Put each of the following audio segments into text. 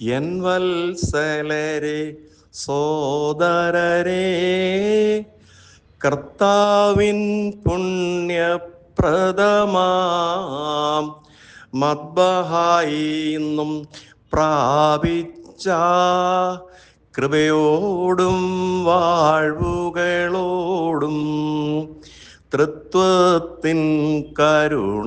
N വത്സലരെ സോദരരെ കർത്താവിൻ പുണ്യപ്രദമാം. മദ്ബഹായിന്നും പ്രാപിച്ച കൃപയോടും വാഴ്വുകളോടും തൃത്വത്തിൻ കരുണയ്ക്കായി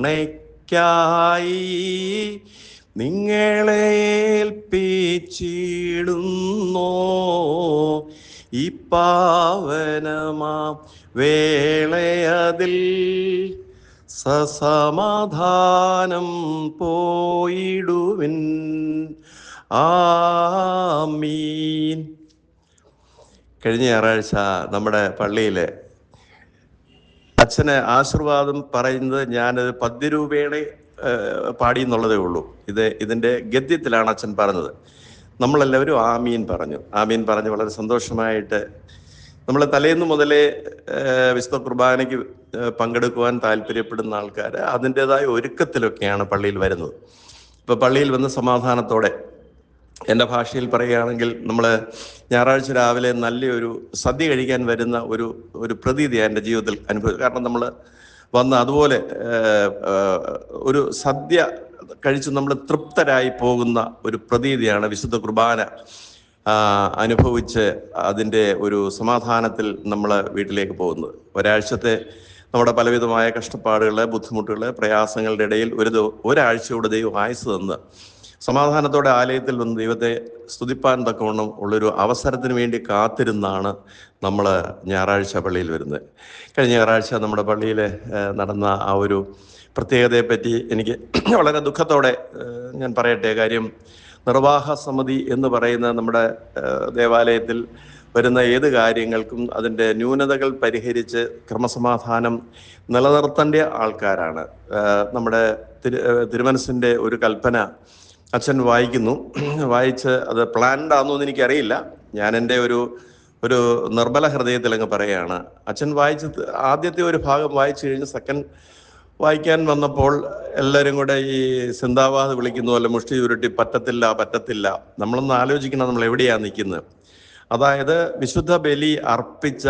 നിങ്ങളെ ഏൽപ്പിച്ചിടുന്നോ? ഈ പാവനമാ വേളയതിൽ സസമാധാനം പോയിടുവിൻ. ആമീൻ. കഴിഞ്ഞ ഞായറാഴ്ച നമ്മുടെ പള്ളിയിലെ അച്ഛന് ആശീർവാദം പറയുന്നത് ഞാനത് പദ്യരൂപേണ പാടി എന്നുള്ളതേ ഉള്ളൂ. ഇത് ഇതിന്റെ ഗദ്യത്തിലാണ് അച്ഛൻ പറഞ്ഞത്. നമ്മളെല്ലാവരും ആമീൻ പറഞ്ഞു. ആമീൻ പറഞ്ഞ് വളരെ സന്തോഷമായിട്ട് നമ്മൾ തലേന്ന് മുതലേ വിശുദ്ധ കുർബാനയ്ക്ക് പങ്കെടുക്കുവാൻ താല്പര്യപ്പെടുന്ന ആൾക്കാർ അതിന്റെതായ ഒരുക്കത്തിലൊക്കെയാണ് പള്ളിയിൽ വരുന്നത്. ഇപ്പൊ പള്ളിയിൽ വന്ന് സമാധാനത്തോടെ എന്റെ ഭാഷയിൽ പറയുകയാണെങ്കിൽ നമ്മൾ ഞായറാഴ്ച രാവിലെ നല്ലൊരു സദ്യ കഴിക്കാൻ വരുന്ന ഒരു ഒരു പ്രതീതിയാണ് എന്റെ ജീവിതത്തിൽ അനുഭവിച്ചത് കാരണം നമ്മൾ വന്ന് അതുപോലെ ഒരു സദ്യ കഴിച്ച് നമ്മൾ തൃപ്തരായി പോകുന്ന ഒരു പ്രതീതിയാണ് വിശുദ്ധ കുർബാന. അനുഭവിച്ച് അതിന്റെ ഒരു സമാധാനത്തിൽ നമ്മൾ വീട്ടിലേക്ക് പോകുന്നത്. ഒരാഴ്ചത്തെ നമ്മുടെ പലവിധമായ കഷ്ടപ്പാടുകൾ ബുദ്ധിമുട്ടുകൾ പ്രയാസങ്ങളുടെ ഇടയിൽ ഒരു ഒരാഴ്ചയോടെ ദൈവം ആയുസ് തന്ന് സമാധാനത്തോടെ ആലയത്തിൽ വന്ന് ദൈവത്തെ സ്തുതിപ്പാൻ തക്കവണ്ണം ഉള്ളൊരു അവസരത്തിന് വേണ്ടി കാത്തിരുന്നാണ് നമ്മൾ ഞായറാഴ്ച പള്ളിയിൽ വരുന്നത്. കഴിഞ്ഞ ഞായറാഴ്ച നമ്മുടെ പള്ളിയിൽ നടന്ന ആ ഒരു പ്രത്യേകതയെപ്പറ്റി എനിക്ക് വളരെ ദുഃഖത്തോടെ ഞാൻ പറയട്ടെ. കാര്യം നിർവാഹ സമിതി എന്ന് പറയുന്ന നമ്മുടെ ദേവാലയത്തിൽ വരുന്ന ഏത് കാര്യങ്ങൾക്കും അതിന്റെ ന്യൂനതകൾ പരിഹരിച്ച് ക്രമസമാധാനം നിലനിർത്തേണ്ട ആൾക്കാരാണ്. നമ്മുടെ തിരു തിരുമനസിന്റെ ഒരു കൽപ്പന അച്ഛൻ വായിക്കുന്നു. വായിച്ച് അത് പ്ലാൻഡ് ആണോ എന്ന് എനിക്കറിയില്ല. ഞാൻ എന്റെ ഒരു ഒരു നിർബല ഹൃദയത്തിൽ അങ്ങ് പറയുകയാണ്. അച്ഛൻ വായിച്ച് ആദ്യത്തെ ഒരു ഭാഗം വായിച്ചു കഴിഞ്ഞ് സെക്കൻഡ് വായിക്കാൻ വന്നപ്പോൾ എല്ലാവരും കൂടെ ഈ സിന്ദാബാദ് വിളിക്കുന്ന പോലെ മുഷ്ടി ചുരുട്ടി പറ്റത്തില്ല പറ്റത്തില്ല. നമ്മളൊന്ന് ആലോചിക്കണം നമ്മൾ എവിടെയാണ് നിൽക്കുന്നത് അതായത് വിശുദ്ധ ബലി അർപ്പിച്ച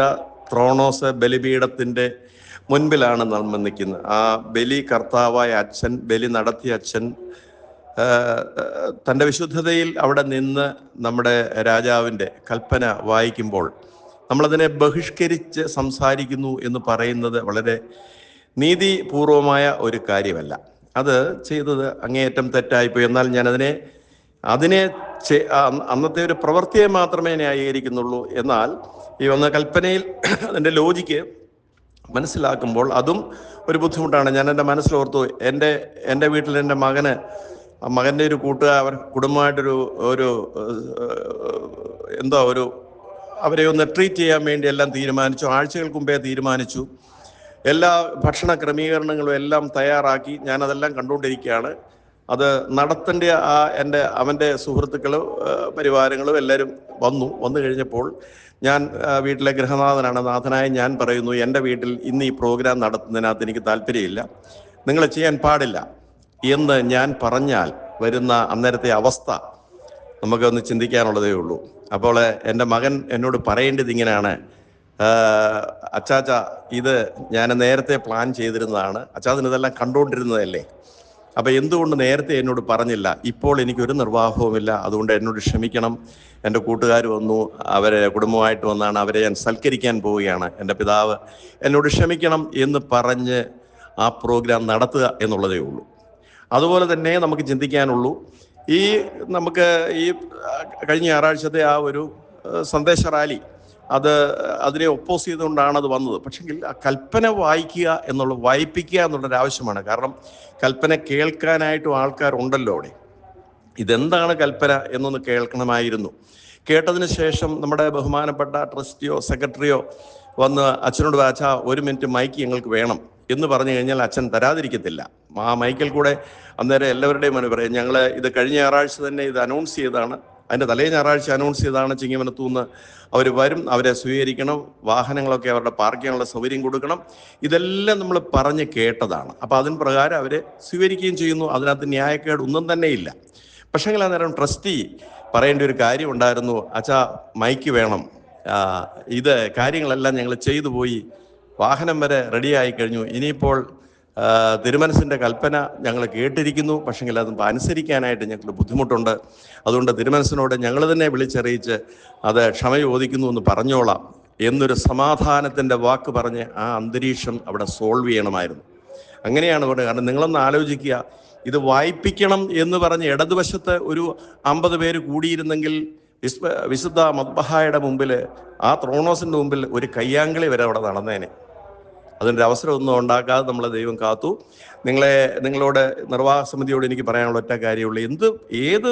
ത്രോണോസ് ബലിപീഠത്തിന്റെ മുൻപിലാണ് നമ്മൾ നിൽക്കുന്നത് ആ ബലി കർത്താവായ അച്ഛൻ ബലി നടത്തിയ അച്ഛൻ തന്റെ വിശുദ്ധതയിൽ അവിടെ നിന്ന് നമ്മുടെ രാജാവിന്റെ കൽപ്പന വായിക്കുമ്പോൾ നമ്മളതിനെ ബഹിഷ്കരിച്ച് സംസാരിക്കുന്നു എന്ന് പറയുന്നത് വളരെ നീതിപൂർവമായ ഒരു കാര്യമല്ല. അത് ചെയ്തത് അങ്ങേയറ്റം തെറ്റായിപ്പോയി. എന്നാൽ ഞാനതിനെ അതിനെ അന്നത്തെ ഒരു പ്രവൃത്തിയെ മാത്രമേ ന്യായീകരിക്കുന്നുള്ളൂ. എന്നാൽ ഈ വന്ന കൽപ്പനയിൽ അതിന്റെ ലോജിക്ക് മനസ്സിലാക്കുമ്പോൾ അതും ഒരു ബുദ്ധിമുട്ടാണ്. ഞാൻ എന്റെ മനസ്സിലോർത്തു എന്റെ എന്റെ വീട്ടിൽ എന്റെ മകന് മകന്റെ ഒരു കൂട്ടുകാർ കുടുംബമായിട്ടൊരു ഒരു എന്തോ ഒരു അവരെ ഒന്ന് ട്രീറ്റ് ചെയ്യാൻ വേണ്ടി എല്ലാം തീരുമാനിച്ചു. ആഴ്ചകൾക്ക് മുമ്പേ തീരുമാനിച്ചു. എല്ലാ ഭക്ഷണ ക്രമീകരണങ്ങളും എല്ലാം തയ്യാറാക്കി ഞാനതെല്ലാം കണ്ടുകൊണ്ടിരിക്കുകയാണ്. അത് നടത്തേണ്ട ആ എന്റെ അവന്റെ സുഹൃത്തുക്കളും പരിവാരങ്ങളും എല്ലാവരും വന്നു. വന്നു കഴിഞ്ഞപ്പോൾ ഞാൻ വീട്ടിലെ ഗൃഹനാഥനാണ്. നാഥനായ ഞാൻ പറയുന്നു എന്റെ വീട്ടിൽ ഇന്ന് ഈ പ്രോഗ്രാം നടത്തുന്നതിനകത്ത് എനിക്ക് താല്പര്യമില്ല. നിങ്ങൾ ചെയ്യാൻ പാടില്ല. എന്ന് ഞാൻ പറഞ്ഞാൽ വരുന്ന അന്നേരത്തെ അവസ്ഥ നമുക്കൊന്ന് ചിന്തിക്കാനുള്ളതേ ഉള്ളൂ. അപ്പോൾ എന്റെ മകൻ എന്നോട് പറയേണ്ടത് ഇങ്ങനെയാണ്. അച്ചാച്ച ഇത് ഞാൻ നേരത്തെ പ്ലാൻ ചെയ്തിരുന്നതാണ്. അച്ചാച്ചൻ ഇതെല്ലാം കണ്ടുകൊണ്ടിരുന്നതല്ലേ? അപ്പൊ എന്തുകൊണ്ട് നേരത്തെ എന്നോട് പറഞ്ഞില്ല? ഇപ്പോൾ എനിക്കൊരു നിർവാഹവുമില്ല അതുകൊണ്ട് എന്നോട് ക്ഷമിക്കണം. എന്റെ കൂട്ടുകാർ വന്നു. അവരെ കുടുംബമായിട്ട് വന്നാണ്. അവരെ ഞാൻ സൽക്കരിക്കാൻ പോവുകയാണ്. എന്റെ പിതാവ് എന്നോട് ക്ഷമിക്കണം എന്ന് പറഞ്ഞ് ആ പ്രോഗ്രാം നടത്തുക എന്നുള്ളതേ ഉള്ളൂ. അതുപോലെ തന്നെ നമുക്ക് ചിന്തിക്കാനുള്ളൂ. ഈ നമുക്ക് ഈ കഴിഞ്ഞ ഞായറാഴ്ചത്തെ ആ ഒരു സന്ദേശ റാലി അത് അതിനെ ഒപ്പോസ് ചെയ്തുകൊണ്ടാണ് അത് വന്നത്. പക്ഷെങ്കിൽ ആ കൽപ്പന വായിക്കുക എന്നുള്ള വായിപ്പിക്കുക എന്നുള്ളൊരു ആവശ്യമാണ്. കാരണം കൽപ്പന കേൾക്കാനായിട്ടും ആൾക്കാരുണ്ടല്ലോ അവിടെ. ഇതെന്താണ് കൽപ്പന എന്നൊന്ന് കേൾക്കണമായിരുന്നു. കേട്ടതിന് ശേഷം നമ്മുടെ ബഹുമാനപ്പെട്ട ട്രസ്റ്റിയോ സെക്രട്ടറിയോ വന്ന് അച്ഛനോട് വാച്ചാ ഒരു മിനിറ്റ് മൈക്ക് ഞങ്ങൾക്ക് വേണം. എന്ന് പറഞ്ഞു കഴിഞ്ഞാൽ അച്ഛൻ തരാതിരിക്കത്തില്ല. ആ മൈക്കിൽ കൂടെ അന്നേരം എല്ലാവരുടെയും മനു പറയാം ഞങ്ങൾ ഇത് കഴിഞ്ഞ ഞായറാഴ്ച തന്നെ ഇത് അനൗൺസ് ചെയ്തതാണ്. അതിന്റെ തലേ ഞായറാഴ്ച അനൗൺസ് ചെയ്താണ് ചിങ്ങമനത്തുനിന്ന് അവർ വരും അവരെ സ്വീകരിക്കണം വാഹനങ്ങളൊക്കെ അവരുടെ പാർക്ക് ചെയ്യാനുള്ള സൗകര്യം കൊടുക്കണം. ഇതെല്ലാം നമ്മൾ പറഞ്ഞ് കേട്ടതാണ്. അപ്പോൾ അതിന് പ്രകാരം അവരെ സ്വീകരിക്കുകയും ചെയ്യുന്നു. അതിനകത്ത് ന്യായക്കേട് ഒന്നും തന്നെ ഇല്ല. പക്ഷേങ്കിൽ അന്നേരം ട്രസ്റ്റി പറയേണ്ട ഒരു കാര്യം ഉണ്ടായിരുന്നു. അച്ഛാ മൈക്ക് വേണം. ഇത് കാര്യങ്ങളെല്ലാം ഞങ്ങൾ ചെയ്തു പോയി. വാഹനം വരെ റെഡിയായി കഴിഞ്ഞു. ഇനിയിപ്പോൾ ആ, തിരുമനസിന്റെ കൽപ്പന ഞങ്ങൾ കേട്ടിരിക്കുന്നു. പക്ഷെങ്കിൽ അത് അനുസരിക്കാനായിട്ട് ഞങ്ങൾക്ക് ബുദ്ധിമുട്ടുണ്ട്. അതുകൊണ്ട് തിരുമനസിനോട് ഞങ്ങൾ തന്നെ വിളിച്ചറിയിച്ച് അത് ക്ഷമ ചോദിക്കുന്നു എന്ന് പറഞ്ഞോളാം എന്നൊരു സമാധാനത്തിന്റെ വാക്ക് പറഞ്ഞ് ആ അന്തരീക്ഷം അവിടെ സോൾവ് ചെയ്യണമായിരുന്നു. അങ്ങനെയാണ് പറഞ്ഞത്. കാരണം നിങ്ങളൊന്ന് ആലോചിക്കുക ഇത് വായിപ്പിക്കണം എന്ന് പറഞ്ഞ് ഇടതുവശത്ത് ഒരു അമ്പത് പേര് കൂടിയിരുന്നെങ്കിൽ വിശുദ്ധ മദ്ബഹായുടെ മുമ്പിൽ ആ ത്രോണോസിന്റെ മുമ്പിൽ ഒരു കയ്യാങ്കളി വരെ അവിടെ നടന്നേനെ. അതിന്റെ അവസരമൊന്നും ഉണ്ടാക്കാതെ നമ്മളെ ദൈവം കാത്തു. നിങ്ങളെ നിങ്ങളോട് നിർവാഹക സമിതിയോട് എനിക്ക് പറയാനുള്ള ഒറ്റ കാര്യമുള്ളൂ. എന്ത് ഏത്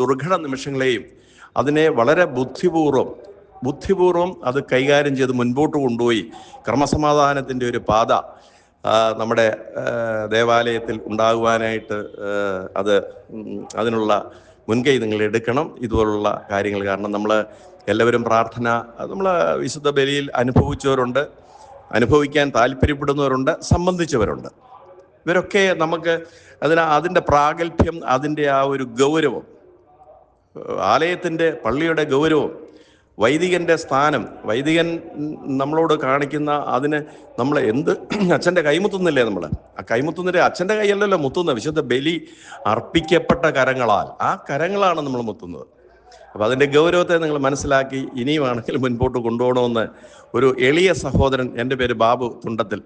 ദുർഘട നിമിഷങ്ങളെയും അതിനെ വളരെ ബുദ്ധിപൂർവം ബുദ്ധിപൂർവം അത് കൈകാര്യം ചെയ്ത് മുൻപോട്ട് കൊണ്ടുപോയി ക്രമസമാധാനത്തിന്റെ ഒരു പാത നമ്മുടെ ദേവാലയത്തിൽ ഉണ്ടാകുവാനായിട്ട് അത് അതിനുള്ള മുൻകൈ നിങ്ങൾ എടുക്കണം. ഇതുപോലുള്ള കാര്യങ്ങൾ കാരണം നമ്മൾ എല്ലാവരും പ്രാർത്ഥന നമ്മൾ വിശുദ്ധ ബലിയിൽ അനുഭവിച്ചവരുണ്ട്. അനുഭവിക്കാൻ താല്പര്യപ്പെടുന്നവരുണ്ട് സംബന്ധിച്ചവരുണ്ട്. ഇവരൊക്കെ നമുക്ക് അതിന് അതിന്റെ പ്രാഗൽഭ്യം അതിന്റെ ആ ഒരു ഗൗരവം ആലയത്തിന്റെ പള്ളിയുടെ ഗൗരവം വൈദികന്റെ സ്ഥാനം വൈദികൻ നമ്മളോട് കാണിക്കുന്ന അതിന് നമ്മൾ എന്ത് അച്ഛന്റെ കൈമുത്തുന്നില്ലേ നമ്മൾ? ആ കൈമുത്തുന്നില്ലേ അച്ഛന്റെ കൈയല്ലല്ലോ മുത്തുന്നത് വിശുദ്ധ ബലി അർപ്പിക്കപ്പെട്ട കരങ്ങളാൽ. ആ കരങ്ങളാണ് നമ്മൾ മുത്തുന്നത്. അപ്പൊ അതിന്റെ ഗൗരവത്തെ നിങ്ങൾ മനസ്സിലാക്കി ഇനിയുമാണെങ്കിൽ മുൻപോട്ട് കൊണ്ടുപോകണമെന്ന് ഒരു എളിയ സഹോദരൻ എന്റെ പേര് ബാബു തുണ്ടത്തിൽ.